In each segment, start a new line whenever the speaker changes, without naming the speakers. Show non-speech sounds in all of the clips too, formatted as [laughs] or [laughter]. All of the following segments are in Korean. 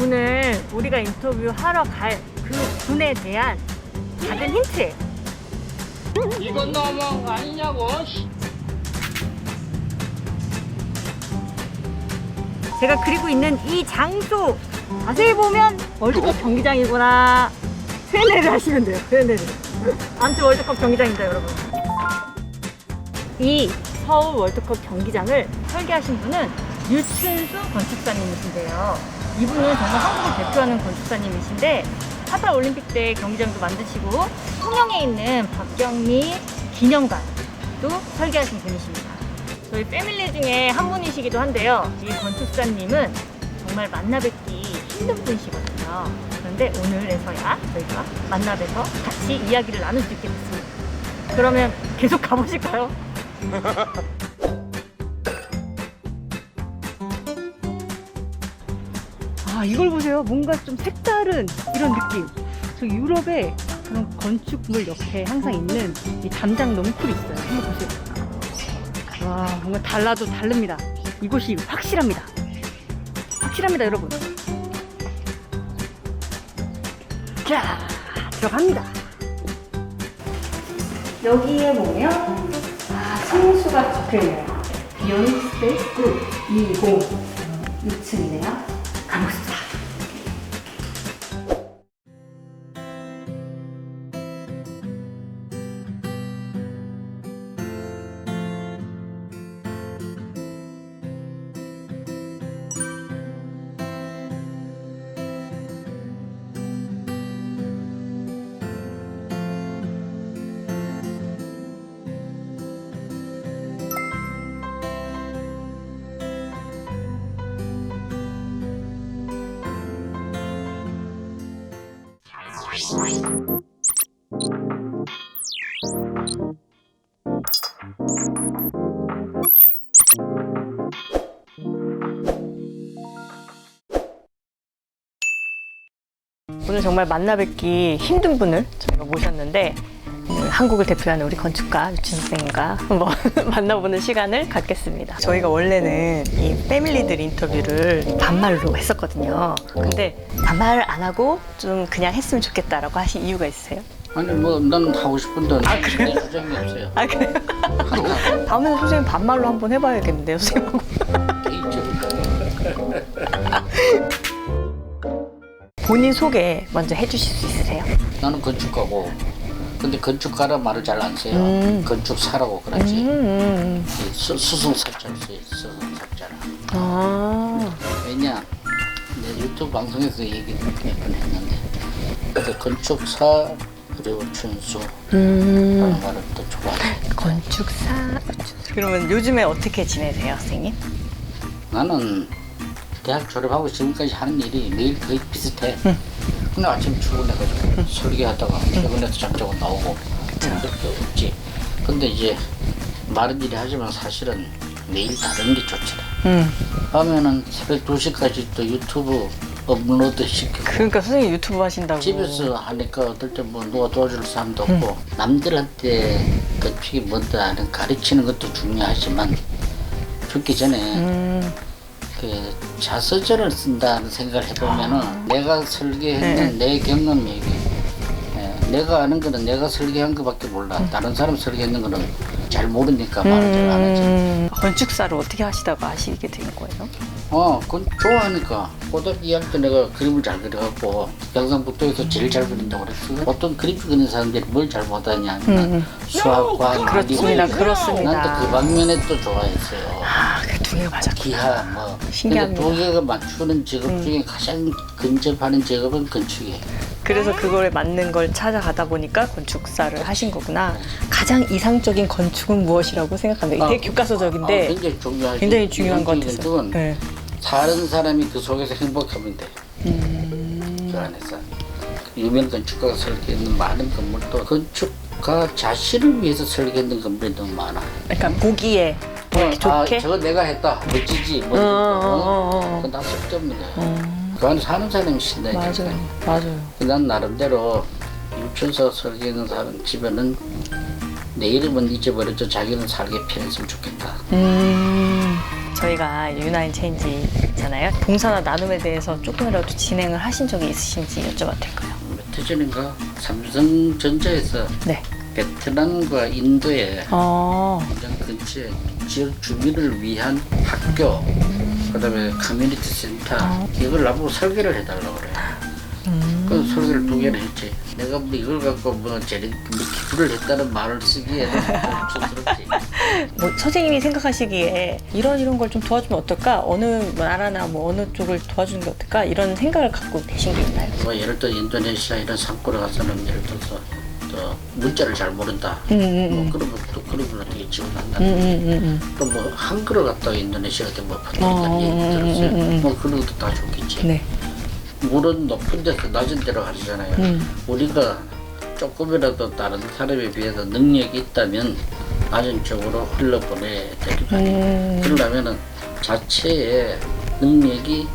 오늘 우리가 인터뷰하러 갈 그 분에 대한 작은 힌트예요.
이건 너무한 거 아니냐고. 씨.
제가 그리고 있는 이 장소 자세히 보면 월드컵 경기장이구나 세뇌를 하시면 돼요 세뇌를 아무튼 월드컵 경기장입니다 여러분 이 서울 월드컵 경기장을 설계하신 분은 유춘수 건축사님이신데요 이분은 정말 한국을 대표하는 건축사님이신데 카타르 올림픽 때 경기장도 만드시고 통영에 있는 박경미 기념관도 설계하신 분이십니다 저희 패밀리 중에 한 분이시기도 한데요. 이 건축사님은 정말 만나 뵙기 힘든 분이시거든요. 그런데 오늘에서야 저희가 만나 뵈서 같이 이야기를 나눌 수 있게 됐습니다. 그러면 계속 가보실까요? [laughs] 아, 이걸 보세요. 뭔가 좀 색다른 이런 느낌. 저 유럽에 그런 건축물 옆에 항상 있는 이 담장 넝쿨이 있어요. 한번 보세요. 와 뭔가 달라도 다릅니다 이곳이 확실합니다 확실합니다 여러분 자 들어갑니다 여기에 보면 아 성수가 적혀있네요 비욘드 스페이스 그룹 220 6층이네요 오늘 정말 만나 뵙기 힘든 분을 저희가 모셨는데 한국을 대표하는 우리 건축가 유진 선생님과 한번 [laughs] 만나보는 시간을 갖겠습니다. 저희가 원래는 이 패밀리들 인터뷰를 반말로 했었거든요. 근데 반말 안 하고 좀 그냥 했으면 좋겠다라고 하신 이유가 있으세요?
아니 뭐 난 하고 싶은데
아, 그래요?
내 주장이 없어요.
아 그래요? [laughs] 다음에는 선생님 반말로 한번 해봐야겠는데요, 선생님하고. [laughs] 본인 소개 먼저 해주실 수 있으세요?
나는 건축가고 근데 건축가라 말을 잘 안 써요.
음.
건축사라고 그러지.
음,
이 수, 수승사자를 써요. 수승사자라.
아,
왜냐 내 유튜브 방송에서 얘기 몇번 했는데 그 건축사 그리고 춘수
음.
라는 말을 또 좋아해.
건축사. 그러면 요즘에 어떻게 지내세요, 선생님?
나는 대학 졸업하고 지금까지 하는 일이 매일 거의 비슷해. 근데 아침 출근해가지고 설계 하다가 퇴근해서 잠자고 나오고 그렇게 없지. 근데 이제 말은 이리 하지만 사실은 매일 다른 게 좋더라.
음.
하면은 새벽 2시까지 또 유튜브 업로드 시키고
그러니까 선생님 유튜브 하신다고.
집에서 하니까 어떨 때 뭐 누가 도와줄 사람도 없고 남들한테 건축이 뭔지 아는 가르치는 것도 중요하지만 죽기 전에
음.
그 자서전을 쓴다는 생각을 해보면은 내가 설계했는 내 경험 얘기 예, 내가 아는 거는 내가 설계한 것밖에 몰라 다른 사람 설계했는 거는 잘 모르니까 말을 잘 안 하지
음. 건축사를 어떻게 하시다가 하시게 된 거예요?
어 그건 좋아하니까 고등학교 2학년 때 내가 그림을 잘 그려갖고 경상북도에서 제일 잘 그린다고 그랬어 어떤 그림 그리는 사람들이 뭘 잘 못하냐 하면 수학, 과학,
음, 그렇습니다.
미술.
그렇습니다.
난또 그 방면에 또 좋아했어요
아, 그두 개가 맞아.
기하 뭐
신기합니다. 음.
개가 맞추는 직업 중에 가장 근접하는 직업은 건축이에요.
그래서 그거에 맞는 걸 찾아가다 보니까 건축사를 하신 거구나. 가장 이상적인 건축은 무엇이라고 생각합니다.
아,
되게 교과서적인데
아, 굉장히 중요하지.
굉장히 중요한 것 같아서. 네.
사는 사람이 그 속에서 행복하면 돼.
음.
그 안에서 유명 건축가가 설계했는 많은 건물도 건축가 자신을 위해서 설계했는 건물이 너무 많아.
그러니까 보기에 뭐 이렇게
아,
좋게.
저거 내가 했다. 멋지지. 뭐
어,
이런
어,
거.
어, 어.
그건 다 쓸데없는 거야.
음,
그 안에 사는 사람이 신다니까.
맞아요, 맞아요.
난 나름대로 유천서 설계하는 사람 집에는 내 이름은 잊어버려도 자기는 살게 편했으면 좋겠다.
음,
저희가 유나인 체인지잖아요. 봉사나 나눔에 대해서 조금이라도 진행을 하신 적이 있으신지 여쭤봐도 될까요?
며칠 전인가 삼성전자에서
네.
베트남과 인도의
어.
공장 근처에 지역 주민을 위한 학교, 그다음에 커뮤니티 센터 이걸 나보고 설계를 해달라고 그래. 그 설계를 두 개를 했지. 내가 뭐 이걸 갖고 뭐 재능 뭐 기부를 했다는 말을 쓰기에는 좀 촌스럽지.
뭐 선생님이 생각하시기에 이런 이런 걸 좀 도와주면 어떨까? 어느 나라나 뭐 어느 쪽을 도와주는 게 어떨까? 이런 생각을 갖고 계신 게 있나요?
뭐 예를 들어 인도네시아 이런 산골에 가서는 예를 들어서 또 문자를 잘 모른다.
음, 음,
뭐
음.
그러면 또 그런 분 어떻게 지원한다.
음, 음, 음,
또 뭐 한글을 갖다가 인도네시아 같은 뭐
어,
퍼뜨린다는 얘기
음,
들었어요.
음, 음, 음.
뭐 그런 것도 다 좋겠지.
음. 네.
물은 높은 데서 낮은 데로 가잖아요.
음.
우리가 조금이라도 다른 사람에 비해서 능력이 있다면 낮은 쪽으로 흘러보내야 되기도 해요.
음,
그러려면은 자체의 능력이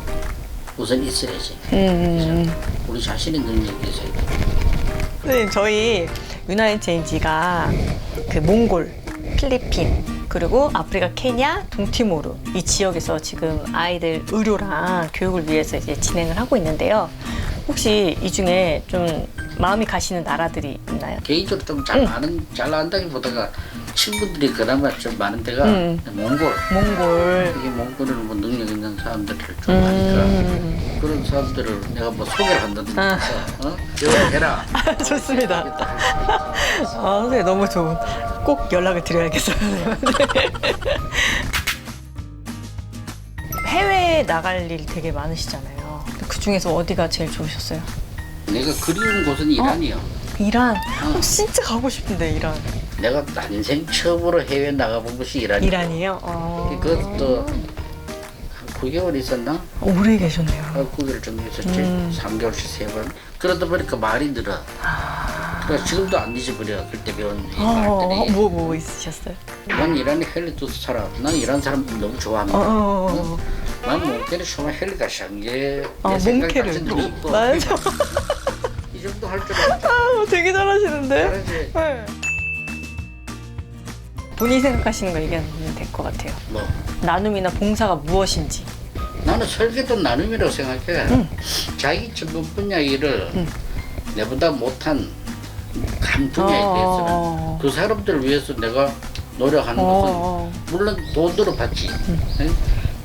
우선 있어야지.
음.
우리 자신의 능력이 있어야 돼.
선생님 저희 유나인 체인지가 그 몽골, 필리핀 그리고 아프리카 케냐, 동티모르 이 지역에서 지금 아이들 의료랑 교육을 위해서 이제 진행을 하고 있는데요. 혹시 이 중에 좀 마음이 가시는 나라들이 있나요?
개인적으로 좀잘 아는 잘 안다기보다가 친구들이 그나마 좀 많은 데가
음.
몽골.
몽골.
이게 몽골은 뭐 능력 있는 사람들을 좀 하니까
음.
그런 사람들을 내가 뭐 소개를 한다든지
아.
어? 연락해라.
좋습니다.
이렇게 다 해서
아, 선생님 너무 좋은. 꼭 연락을 드려야겠어요. 네. 해외에 나갈 일 되게 많으시잖아요. 그 중에서 어디가 제일 좋으셨어요?
내가 그리운 곳은 이란이요.
이란.
어.
어, 진짜 가고 싶은데 이란.
내가 난생 처음으로 해외 나가본 곳이 이란이요.
이란이요? 어.
그것도 한 9개월 있었나?
오래 계셨네요.
한 9개월 정도 있었지.
음.
3개월씩 세 번. 그러다 보니까 말이 늘어. 그래서 지금도 안 잊어버려. 그때 배운 이
어,
말들이.
뭐, 뭐 있으셨어요?
난 이란에 헬리 두서 살아. 난 이란 사람 너무 좋아합니다.
어, 어, 어.
난 몽케르 쇼마 헬리가 샹게
어,
내 생각
몽케르.
같은 놈이 있고
맞아. [laughs]
이 정도 할 줄 알아.
아, 되게 잘하시는데?
잘하지.
네. 본인이 생각하시는 거 얘기하면 될 것 같아요.
뭐
나눔이나 봉사가 무엇인지.
나는 설계도 나눔이라고 생각해. 자기 전문 분야 일을 내보다 못한 한 분야에
어,
대해서는
어.
그 사람들을 위해서 내가 노력하는
어,
것은
어.
물론 돈으로 받지. 예?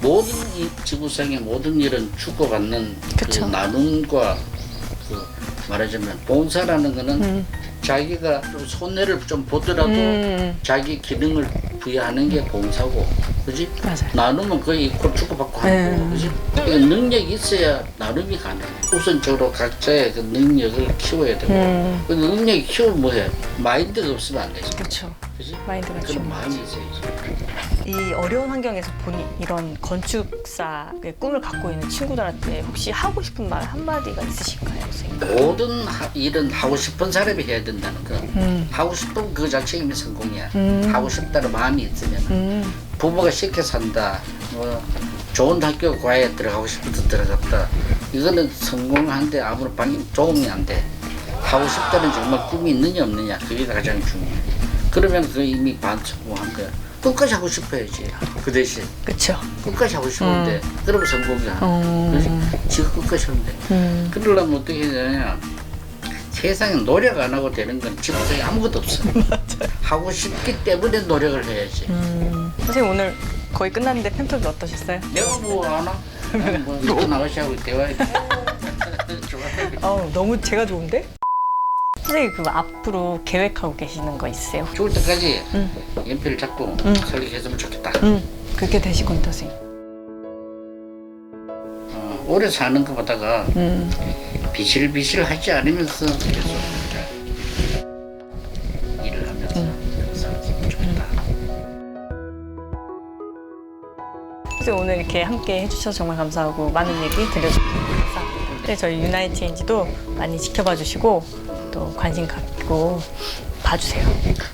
모든 이 지구상의 모든 일은 주고받는 그
그쵸.
나눔과 그 말하자면 봉사라는 거는
음.
자기가 좀 손해를 좀 보더라도
음.
자기 기능을 부여하는 게 봉사고, 그지?
맞아요.
나누면 거의 이퀄 주고받고 하는
네.
거고, 그지? 그러니까 능력이 있어야 나눔이 가능해. 우선적으로 각자의 그 능력을 키워야 되고,
음.
그 능력이 키우면 뭐해? 마인드가 없으면 안 되지,
그렇죠.
그지?
마인드가
그런. 마음이 있어야지.
이 어려운 환경에서 본인 이런 건축사의 꿈을 갖고 있는 친구들한테 혹시 하고 싶은 말 한마디가 있으실까요, 선생님?
모든 하- 일은 하고 싶은 사람이 해야 된다는 거.
음.
하고 싶은 그 자체가 이미 성공이야.
음.
하고 싶다는 마음이 있으면.
음.
부모가 쉽게 산다. 뭐 좋은 학교 과에 들어가고 싶어서 들어갔다. 이거는 성공한데 아무런 방이 도움이 안 돼. 하고 싶다는 정말 꿈이 있느냐 없느냐 그게 가장 중요해. 그러면 그 이미 반 성공한 거야. 끝까지 하고 싶어야지. 그 대신
그쵸.
끝까지 하고 싶은데 그러면 성공이야.
음.
그렇지? 지금 끝까지 하면 돼.
음.
그러려면 어떻게 해야 되냐. 세상에 노력 안 하고 되는 건 지구상에 아무것도 없어. [laughs] 하고 싶기 때문에 노력을 해야지.
음. 선생님 오늘 거의 끝났는데 팬텀이 어떠셨어요?
내가 뭐 하나? [laughs] 뭐 이렇게 나가시하고 대화해. [laughs] 좋아해.
어 너무 제가 좋은데? 선생님 그 앞으로 계획하고 계시는 거 있으세요?
죽을 때까지
응.
연필을 잡고
응.
설계했으면 좋겠다.
응. 그렇게 되실 겁니다, 선생님.
어, 오래 사는 것보다가
음.
비실비실 하지 않으면서 계속 일을 하면서 살았으면 좋겠다.
선생님 오늘 이렇게 함께 해주셔서 정말 감사하고 많은 얘기 들려주셔서 감사합니다. 네, 저희 유나이 체인지도 많이 지켜봐 주시고 또 관심 갖고 봐주세요.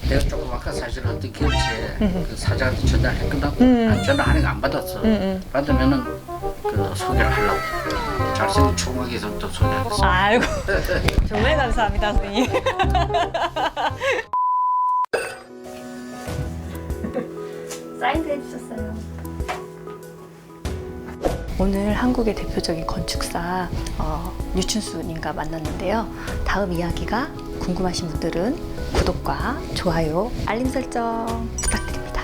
내가 조금 아까 사실 어떤 기업체에 그 사장한테 전화를 했거든.
음.
아, 전화 하니까 안 받았어.
음.
받으면은 그 소개를 하려고. 잘생긴 총각에서 또 소개하겠어.
아이고 [laughs] 정말 감사합니다, 선생님. [laughs]
사인도 해주셨어요.
오늘 한국의 대표적인 건축사 어, 류춘수님과 만났는데요. 다음 이야기가 궁금하신 분들은 구독과 좋아요, 알림 설정 부탁드립니다.